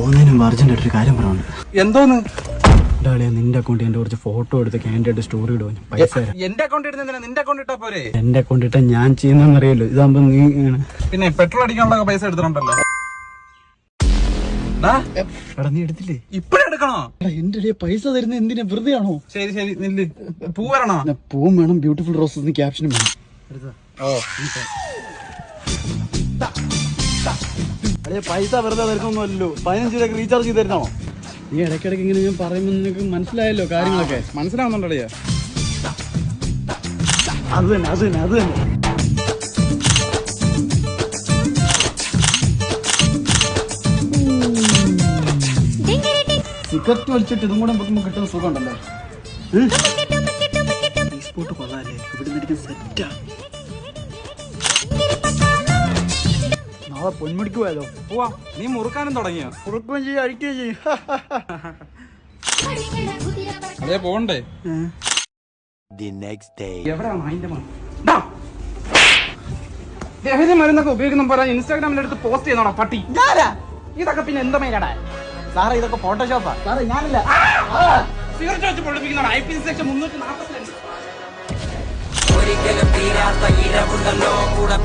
പോകുന്നതിന് അർജന്റ് ആയിട്ടൊരു കാര്യം പറയാനുണ്ട് എന്തോന്ന്? നിന്റെ അക്കൗണ്ടിൽ എന്റെ കുറച്ച് ഫോട്ടോ എടുത്ത് ക്യാൻഡിഡേറ്റ് സ്റ്റോറി ഇടുവാൻ പൈസ എന്റെ അക്കൗണ്ട് ഇടുന്നതിനാ നിന്റെ അക്കൗണ്ട് ഇട്ടാ പോരെ? എന്റെ അക്കൗണ്ട് ഇട്ടാ ഞാൻ ചെയ്യുന്നറിയല്ലോ ഇതാകുമ്പോ നീ പിന്നെ പെട്രോൾ അടിക്കാനുള്ള പൈസ എടുത്തിട്ടുണ്ടല്ലോ. നീ എടുത്തില്ലേ? ഇപ്പഴേ എടുക്കണോ? എടാ എന്റെ പൈസ തരുന്ന എന്തിനാ? വെറുതെ ആണോ? ശരി ശരി നില്ല്. പൂ വരണോ? പൂവും വേണം. ബ്യൂട്ടിഫുൾ റോസസ് ക്യാപ്ഷനും വേണം. ഓ അതെ പൈസ വെറുതെ തരുന്നൊന്നുമല്ലോ പതിനഞ്ച് രൂപ റീചാർജ് ചെയ്ത് തരണോ? നീ ഇടയ്ക്കിടയ്ക്ക് ഇങ്ങനെ ഞാൻ പറയുമ്പോൾ നിനക്ക് മനസ്സിലായല്ലോ കാര്യങ്ങളൊക്കെ. മനസ്സിലാവുന്നുണ്ടോ അത് തന്നെ അത് തന്നെ അത് തന്നെ. സിഗരറ്റ് വലിച്ചിട്ട് ഇതും കൂടെ നമുക്ക് കിട്ടുന്ന സുഖം ഉണ്ടല്ലോ സ്പോട്ട് കൊള്ളാല്ലേ ഇവിടെ നിന്നിരിക്കുന്ന സെറ്റാ നാളെ പൊന്മുടിക്ക് പോയാലോ? പോവാ. നീ മുറുക്കാനും തുടങ്ങിയോ? മുറുക്കുകയും ചെയ്യും അഴിക്കുകയും ചെയ്യും. അതേ പോണ്ടേ. എവിടെയാണ് അതിന്റെ. ലഹരി മരുന്നൊക്കെ ഉപയോഗിക്കുന്ന പോലെ ഇൻസ്റ്റാഗ്രാമിൽ എടുത്ത് പോസ്റ്റ് ചെയ്യുന്നോടാ പട്ടി? ഇതൊക്കെ പിന്നെ എന്താ മേലാടാ സാറേ ഇതൊക്കെ ഫോട്ടോഷോപ്പാ. സാറേ ഞാനല്ല. സിഗരറ്റ് വെച്ച് പൊളിപ്പിക്കുന്നോടാ ഐ പി സെക്ഷൻ മുന്നൂറ്റി നാൽപ്പത്തിരണ്ട് ഒരിക്കലും തീരാത്ത ഇരവുണ്ടല്ലോ കൂടെ